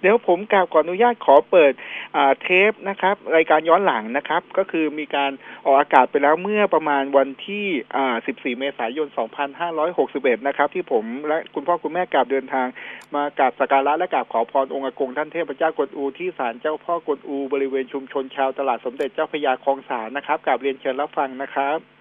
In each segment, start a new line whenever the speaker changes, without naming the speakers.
เดี๋ยวผมกราบขออนุญาตขอเปิดเทปนะครับ รายการย้อนหลังนะครับ ก็คือมีการออกอากาศไปแล้วเมื่อประมาณวันที่ 14 เมษายน 2561 นะครับ ที่ผมและคุณพ่อคุณแม่กราบเดินทาง มากราบสักการะและกราบขอพรองค์อากงท่านเทพเจ้ากวนอูที่ศาลเจ้าพ่อกวนอูบริเวณชุมชนชาวตลาดสมเด็จเจ้าพยาคลองสานนะครับกราบเรียนเชิญรับฟังนะครับ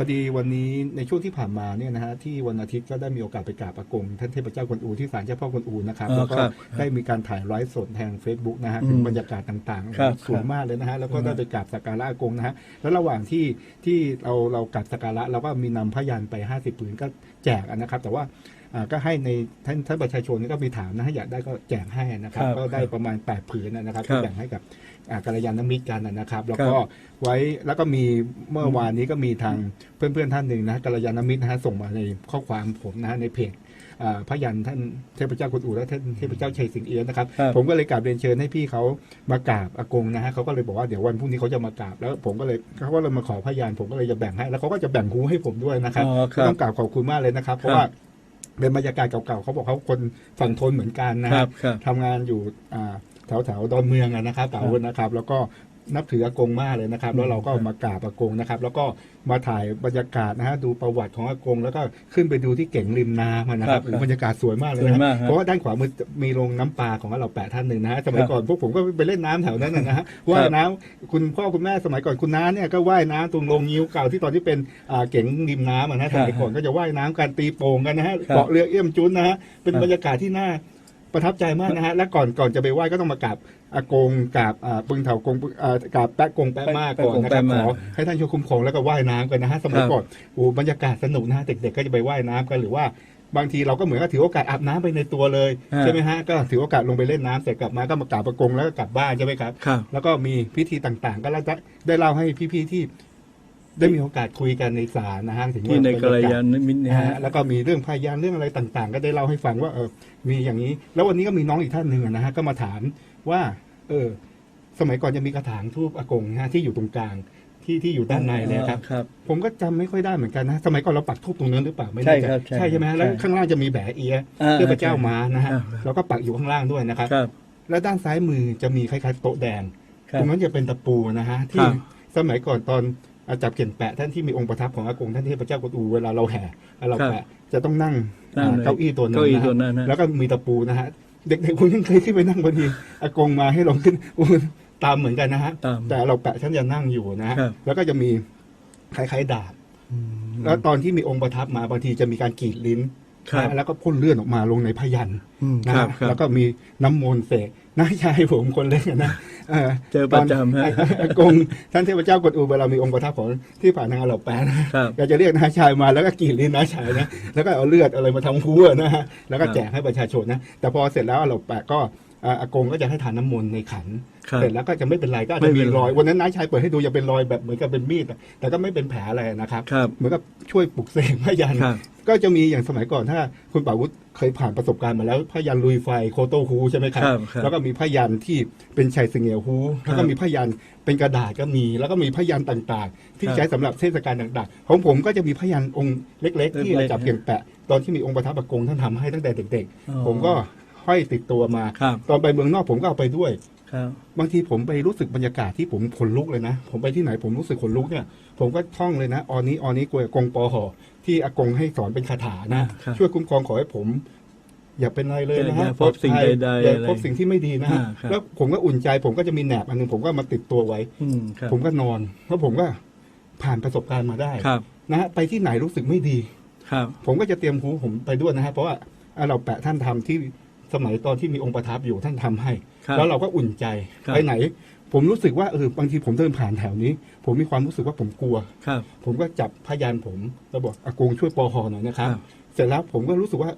พอดีวันนี้ในช่วงที่ผ่านมาเนี่ยนะฮะที่วันอาทิตย์ก็ได้มีโอกาสไปกราบอากงท่านเทพเจ้ากวนอูที่ศาลเจ้าพ่อกวนอูนะครับ
อ๋อ
แล้วก็
ครับ
ได้มีการถ่ายไลฟ์สดทาง Facebook นะฮะ
อืม
ถึงบรรยากาศต่าง
ครับ
ๆสวยมากเลยนะฮะแล้วก็
อืม
ได้ไปกราบสักการะอากงนะฮะแล้วระหว่างที่ที่เราเรากราบสักการะเราก็มีนำพยันไป 50ผืนก็แจกนะครับ แต่ว่าอ่า ก็ให้ในท่านท่านประชาชนก็มีถามนะฮะอยากได้ก็แจกให้นะครับ
ครับ
ก็ได้ประมาณ 8 ผืนนะครับ
ครับ
ที่แบ่งให้กับอ่ากัลยาณมิตรกันนะครับ แล้ว
ครับ
ก็ไว้แล้วก็มีเมื่อวานนี้ก็มีทางเพื่อนๆท่านหนึ่งนะฮะกัลยาณมิตรนะฮะส่งมาในข้อความผมนะฮะในเพจอ่าพระยันท่านเทพเจ้ากวนอูและท่านเทพเจ้าชัยสิงเอียะนะครับ
ครับ
ผมก็เลยกราบเรียนเชิญให้พี่เขามากราบอากงนะฮะเขาก็เลยบอกว่าเดี๋ยววันพรุ่งนี้เขาจะมากราบแล้วผมก็เลยเขาก็เลยมาขอพยานผมก็เลยจะแบ่งให้แล้วเขาก็จะแบ่งหูให้ผมด้วยนะครับ
อ๋อครับ
ต้องกราบขอบคุณมากเลยนะครับเพราะว่า เป็นบรรยากาศเก่าๆเขาบอกเขาคนฝั่งทนเหมือนกันนะ
ครั
ฮะ
บครับ
ทำงานอยู่อ่าแถวแถวๆดอนเมืองอะนะครับเต่านะครับ แล้วก็ นับถืออากงมากเลยนะครับ แล้วเราก็มากราบอากงนะครับ แล้วก็มาถ่ายบรรยากาศนะฮะดูประวัติของอากง แล้วก็ขึ้นไปดูที่เก่งริมน้ำอะนะครับ
ครับ
โอ้โหบรรยากาศสวยมากเลย
สวย
นะ
มากครับ
เพราะว่าด้านขวามือมีโรงน้ำปลาของเราแปะท่านหนึ่งนะฮะสมัยก่อนพวกผมก็ไปเล่นน้ำแถวนั้นนะนะฮะว่ายน้ำคุณพ่อคุณแม่สมัยก่อนคุณน้าเนี่ยก็ว่ายน้ำตรงโรงงิ้วเก่าที่ตอนที่เป็นอ่าเก่งริมน้ำอะนะสมัยก่อนก็จะว่ายน้ำกันตีโป่งกันนะฮะ
ครับ
เกาะเรือเอี้ยมจุนนะฮะเป็น
ครับ
บรรยากาศที่น่า ประทับใจมากนะฮะ และก่อนก่อนจะไปไหว้ก็ต้องมากราบอากงกราบอ่าปึงเถากงอ่ากราบแปะกงแปะมากก่อนนะครับ
แปะกงแปะ
ข
มา
อให้ท่านช่วยคุ้มครองแล้วก็ว่ายน้ำกันนะฮะสมัย
ครับ
ก่อนโอ้บรรยากาศสนุกนะฮะเด็กๆก็จะไปว่ายน้ำกันหรือว่าบางทีเราก็เหมือนกับถือโอกาสอาบน้ำไปในตัวเลย
ฮะ
ใช่ไหมฮะก็ถือโอกาสลงไปเล่นน้ำเสร็จกลับมาก็มากราบอากงแล้วก็กลับบ้านใช่ไหมครับ
ครับ
แล้วก็มีพิธีต่างๆ ก็เราจะได้เล่าให้พี่ๆที่ ได้มีโอกาสคุยกันในศาลนะฮะถึง
ที่ใน
บร
กัล
รยากาศ
ยาณมิตรเนี่ย
นะฮะ
ฮะ
แล้วก็มีเรื่องพยานเรื่องอะไรต่างๆ ก็ได้เล่าให้ฟังว่าเออมีอย่างนี้ แล้ววันนี้ก็มีน้องอีกท่านหนึ่งอะนะฮะก็มาถามว่า เออ สมัยก่อนจะมีกระถางทูบอากงนะฮะที่อยู่ตรงกลางที่ที่อยู่ด้านในเลยครับ
ครับ
ผมก็จำไม่ค่อยได้เหมือนกันนะสมัยก่อนเราปักทูบตรงนั้นหรือเปล่าไม่
ใช่
แน่ใจ
ครับใช่
ใช่ใช่ไหมฮะแล้ว
ใช่
ข้างล่างจะมีแบะเอีย
อ่า
เพื่อพระเจ้ามานะฮะ
อ่า
แล้วก็ปักอยู่ข้างล่างด้วยนะครับ
ครับ
แล้วด้านซ้ายมือจะมีคล้ายๆโต๊ะแดง
ครั
ต
บ
รงนั้นจะเป็นตะปูนะฮะ
ค
ที่
รับ
สมัยก่อนตอน อาจับเขียนแปะท่านที่มีองค์ประทับของอากงท่านเทพเจ้ากวนอูเวลาเราแห่เราแปะจะต้องนั่ง
นั่ง
อ่า
เลย
เก้าอี้ตัวนั้น
เก้าอี้
นะฮะ
ตัวนั้นนะ
แล้วก็มีตะปูนะฮะเด็กๆคุณยังเคยขึ้นไปนั่งบนทีอากงมาให้ลงขึ้นอู้ตามเหมือนกันนะฮะ
ตาม
แต่เราแปะท่านจะนั่งอยู่นะฮะ
ครับ
แล้วก็จะมีคล้ายๆดาบแล้วตอนที่มีองค์ประทับมาบางทีจะมีการกรีดลิ้น
ครับ
นะแล้วก็พ่นเลือดออกมาลงในพยัน
อืม
นะครับ
ครับ
แล้วก็มีน้ำมนต์เสกน้าชายผมคนเล็กอะนะเออ
เจอประจำฮะ
ตอนอากงท่านเทพเจ้ากวนอูเวลามีองค์ประทับของที่ผ่านทางเราแปะนะครับก็จะเรียกน้าชายมาแล้วก็กรีดลิ้นน้าชายนะแล้วก็เอาเลือดอะไรมาทำหัวนะฮะแล้วก็แจกให้ประชาชนนะแต่พอเสร็จแล้วเราแปะก็ อ่าอากงก็จะให้ทานน้ำมนต์ในขัน
ครับ
เสร็จแล้วก็จะไม่เป็นไรก็อาจ
ไม่
จะ
เป็
มี
นไร
รอยวันนั้นน้าชายเปิดให้ดูยังเป็นรอยแบบเหมือนกับเป็นมีดอะแต่ก็ไม่เป็นแผลอะไรนะครับ
ครับ
เหมือนกับช่วยปลุกเสกพยัน
ครับ
ก็จะมีอย่างสมัยก่อนถ้าคุณป่าวุฒิเคยผ่านประสบการณ์มาแล้วพยันลุยไฟโคโตฮูใช่ไหมครับ
ครับครับ
แล้วก็มีพยันที่เป็นชัยเสงียวฮูแล้วก็มีพยันเป็นกระดาษก็มี แล้วก็มีพยันต่างๆ ที่
ครับ
ใช้สำหรับเทศกาลต่างๆ ของผมก็จะมีพยันองค์เล็ก ๆ ที่
เล็กๆ
จับเพียงแปะ ตอนที่มีองค์ประทับประกงท่านทำให้ตั้งแต่เด็ก
อ๋อ
ๆผมก็ ห้อยติดตัวมา
ครับ
ตอนไปเมืองนอกผมก็เอาไปด้วย
ครับ
บางทีผมไปรู้สึกบรรยากาศที่ผมขนลุกเลยนะ ผมไปที่ไหนผมรู้สึกขนลุกเนี่ย ผมก็ท่องเลยนะออนนี้ออนนี้กวยกงปอหอที่อากงให้สอนเป็นคาถานะ
ครับ
ช่วยคุ้มครองขอให้ผม อย่าเป็นอะไรเลยนะ
อย่า
ฮะ
พบสิ่งใดๆ
อย่า
อะไร
พบสิ่งที่ไม่ดีนะฮะ
อ่าครับ
แล้วผมก็อุ่นใจ ผมก็จะมีแหนบอันหนึงผมก็มาติดตัวไว้
อืมครับ
ผมก็นอนแล้วผมก็ผ่านประสบการณ์มาได้
ครับ
นะฮะไปที่ไหนรู้สึกไม่ดี
ครับ
ผมก็จะเตรียมหูผมไปด้วยนะฮะเพราะว่าอ่าเราแปะท่านทำที่ สมัยตอนที่มีองค์ประทับอยู่ท่านทำให้
ครับ
แล้วเราก็อุ่นใจ
ครับ
ไปไหน ผมรู้สึกว่าเออบางทีผมเดินผ่านแถวนี้ ผมมีความรู้สึกว่าผมกลัว
ครับ
ผมก็จับพยานผมแล้วบอกอากงช่วยปอหอหน่อยนะครับ
ครับ
เสร็จแล้วผมก็รู้สึกว่า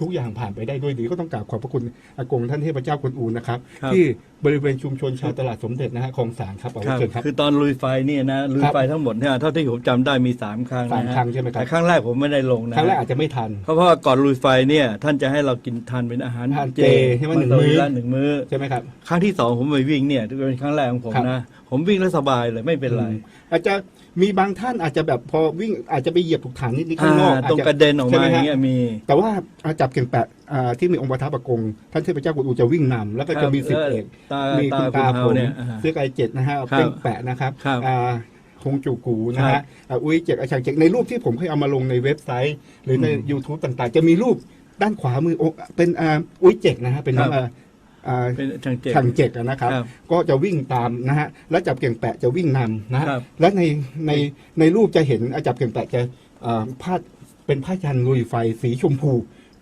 ทุกอย่างผ่านไปได้ด้วยดีก็ต้องกราบขอบพระคุณอากงท่านเทพเจ้ากวนอูนะครับ
ครับ
ที่บริเวณชุมชนชาวตลาดสมเด็จนะฮะคลองสารครับเอา
ค
ไว้
รับ
เชิญครับ
คือตอนลุยไฟเนี่ยนะลุยไฟทั้งหมดเนี่ยเท่าที่ผมจำได้มีสามครั้ง
สาม
นะฮะ
ครั้งใช่ไหมครับ
แต่ครั้งแรกผมไม่ได้ลงนะ
ครั้งแรกอาจจะไม่ทัน
เพราะว่าก่อนลุยไฟเนี่ยท่านจะให้เรากินทานเป็นอาหาร
อาหารเจใช่ไหมหนึ่งมื้อ
ละหนึ่งมื้อ
ใช่ไหมครับ
ครั้งที่สองผมไปวิ่งเนี่ยที่เป็นครั้งแรกของผม
ครับ
นะผผมวิ่งแล้วสบายเลยไม่เป็นไร
อืมอาจจะ มีบางท่านอาจจะแบบพอวิ่งอาจจะไปเหยียบถูกฐานนิดนิดข้างนอก
อ่า
อาจ
ตรง
จะ
กระเด็นออก
ใช่
มา
ไหม
อ
ฮะ
ย่างเงี้ยมี
แต่ว่าอาจับเก่งแปะอ่าที่มีองค์ประทับประกงท่านเทพเจ้ากวนอูจะวิ่งนำแล้วก็จะมีสิทธิเอก
ตา
มี
ตา
คุณ
คุณ
ตา
เฮา
ผม
เนี่ยอ่า
เสื้อไกเจ็ดนะฮะ
ครับ
เป้งแปะนะครับ
ครับ
อ่าคงจูกูนะ
ครั
ฮะ
บ
อ่าอุ้ยเจ็กอาชางเจ็กในรูปที่ผมเคยเอามาลงในเว็บไซต์ หรือใน
อืม
YouTube ต่างๆ จะมีรูปด้านขวามือโอเป็นอ่าอุ้ยเจ็กนะฮะเป็นน้อง
ครับ
อ่าอ่า
เป็น ช่างเจ็บ
ช่างเจ็กอะนะครับ
ครับ
ก็จะวิ่งตามนะฮะแล้วจับเก่งแปะจะวิ่งนำนะฮะ
ครับ
และในในในรูปจะเห็นอาจับเก่งแปะจะอ่าพาดเป็นผ้ายันลุยไฟสีชมพู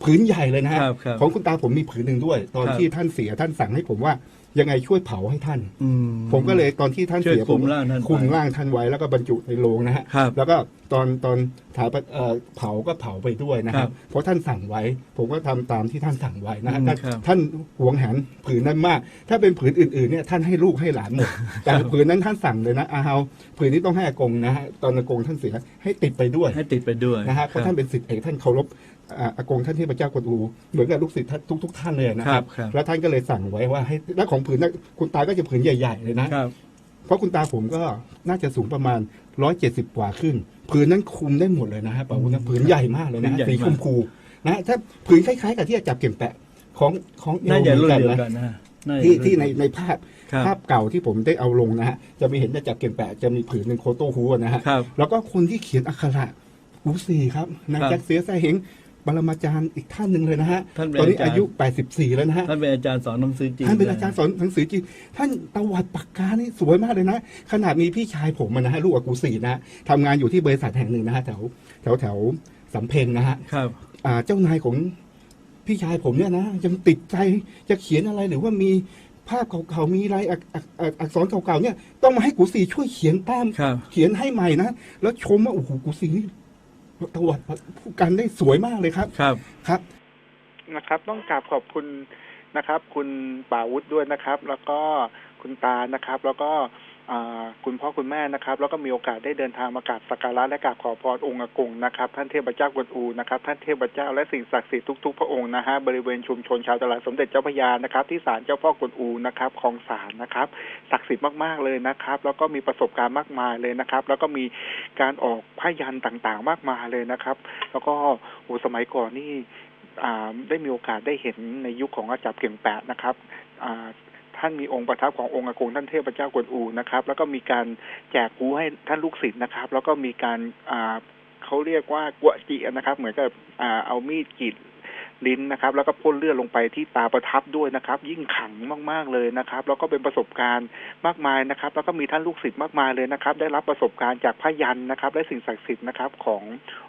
ผืนใหญ่เลยนะฮะ
ครับครับ
ของคุณตาผมมีผืนหนึ่งด้วย ตอน
ครับ
ที่ท่านเสียท่านสั่งให้ผมว่า ยังไงช่วยเผาให้ท่าน
อื
ผมก็เลยตอนที่ท่าน
ช่วย
เสีย
คุ
ผม
ร่างท่านไป
คุมร่างท่านไว้แล้วก็บรรจุในโลงนะฮะ
ครับ
แล้วก็ตอนตอนถาปะเอ่อเผาก็เผาไปด้วยนะค
ครั
รับบเพราะท่านสั่งไว้ ผมก็ทำตามที่ท่านสั่งไว้นะฮะ
อืม
ท่าน
ครับ
ท่านหวงแหนผืนนั้นมาก ถ้าเป็นผืนอื่นๆเนี่ยท่านให้ลูกให้หลานหมดแต่ผืนนั้นท่านสั่งเลยนะอาเฮาผืนนี้ต้องให้อากงนะฮะตอนอากงท่านเสียให้ติดไปด้วย
ให้ติดไปด้วย
นะฮะเพราะท่านเป็นศิษย์เอกท่านเคารพ อ่าอากงท่านเทพเจ้ากวนอูเหมือนกับลูกศิษย์ท่านทุกๆท่านเลยนะค
ครั
รั
บบครับ
แล้วท่านก็เลยสั่งไว้ว่าให้แล้วของผืนนั้นคุณตาก็จะผืนใหญ่ๆเลยนะ
ครับ
เพราะคุณตาผมก็น่าจะสูงประมาณร้อยเจ็ดสิบกว่าขึ้นผืนนั้นคุมได้หมดเลยนะฮะป่าวุธนะผืนใหญ่มากเลยนะ
ผืนใหญ่
สีช
มาก
มพูนะฮะถ้าผืนคล้ายๆ กับที่อาจับเก็บแปะของของเอ
น่า
ล
จะ
เหมื
รุ่
อนนกัน
เดียว
นะ
กันนะาจะ
ที่
รุ่
ที่ใน
เดียว
ในภาพ
ครับ
ภาพเก่าที่ผมได้เอาลงนะฮะจะมีเห็นอาจับเก็บแปะจะมีผืนหนึ่งโคโต้ฮูนะฮะ
ครับ
แล้วก็คนที่เขียนอักขระหูสีครับนาย
ครับ
แจ็คเสียสายเฮงป รมาจารย์อีกท่านหนึ่งเลยนะฮะ
ท่านเป็น
ตอนนี้
อาจารย์
อายุ 84 แล้วนะฮะ
ท่านเป็นอาจารย์สอนหนังสือจีน
ท่านเป็นอาจารย์สอนหนังสือจีนท่านตวัดปากกานี่สวยมากเลยนะ ขนาดมีพี่ชายผมอะนะฮะลูกอากูสี่นะฮะทำงานอยู่ที่บริษัทแห่งหนึ่งนะฮะแถวแถวแถวสำเพ็งนะฮะ
ครับ
อ่าเจ้านายของพี่ชายผมเนี่ยนะยังติดใจจะเขียนอะไรหรือว่ามีภาพเก่าๆมีลายอักอักอักอักษรเก่าๆเนี่ยต้องมาให้กูสี่ช่วยเขียนแต้ม
ครับ
เขียนให้ใหม่นะแล้วชมว่าโอ้โหกูสี่นี่ ตวัดผู้กันได้สวยมากเลยครับ
ครับ
ครับ
นะครับ ต้องกราบขอบคุณนะครับ คุณป่าวุฒิด้วยนะครับ แล้วก็คุณตานะครับ แล้วก็อ่า คุณพ่อคุณแม่นะครับ แล้วก็มีโอกาสได้เดินทางมากราบสักการะและกราบขอพรองค์กงนะครับ ท่านเทพเจ้ากวนอูนะครับท่านเทพเจ้าและสิ่งศักดิ์สิทธิ์ทุกๆพระองค์นะฮะบริเวณชุมชนชาวตลาดสมเด็จเจ้าพระยานะครับ ที่ศาลเจ้าพ่อกวนอูนะครับของศาลนะครับศักดิ์สิทธิ์มากๆเลยนะครับ แล้วก็มีประสบการณ์มากมายเลยนะครับ แล้วก็มีการออกผ้ายันต่างๆ มากมายเลยนะครับ แล้วก็โอ้สมัยก่อนนี่ได้มีโอกาสได้เห็นในยุคของอาจับเก่งแปะนะครับ ท่านมีองค์ประทับขององค์อากงท่านเทพเจ้ากวนอูนะครับ แล้วก็มีการแจกกูให้ท่านลูกศิษย์นะครับ แล้วก็มีการอ่าเขาเรียกว่ากวจีนะครับ เหมือนกับเอามีดกรีด ลิ้นนะครับ แล้วก็พ่นเลือดลงไปที่ตาประทับด้วยนะครับ ยิ่งขังมากๆเลยนะครับ แล้วก็เป็นประสบการณ์มากมายนะครับ แล้วก็มีท่านลูกศิษย์มากมายเลยนะครับ ได้รับประสบการณ์จากพระยันนะครับ และสิ่งศักดิ์สิทธิ์นะครับของ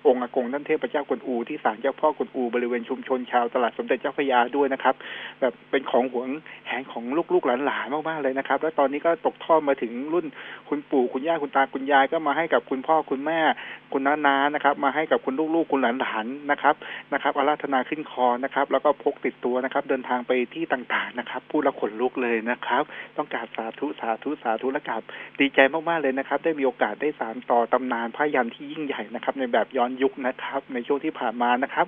องค์อากงท่านเทพเจ้ากวนอูที่ศาลเจ้าพ่อกวนอูบริเวณชุมชนชาวตลาดสมเด็จเจ้าพระยาด้วยนะครับ แบบเป็นของหวงแหนของลูกๆหลานๆมากๆเลยนะครับ แล้วตอนนี้ก็ตกทอดมาถึงรุ่นคุณปู่คุณย่าคุณตาคุณยายก็มาให้กับคุณพ่อคุณแม่คุณน้านานะครับ มาให้กับคุณลูกๆคุณหลานๆนะครับนะครับอาราธนาขึ้นคอนะครับ แล้วก็พกติดตัวนะครับ เดินทางไปที่ต่างๆนะครับพูดแล้วขนลุกเลยนะครับ ต้องกราบสาธุสาธุสาธุและกราบดีใจมากๆเลยนะครับ ได้มีโอกาสได้สานต่อตำนานพระยันที่ยิ่งใหญ่นะครับ ในแบบย้อนยุคนะครับ ในช่วงที่ผ่านมานะครับ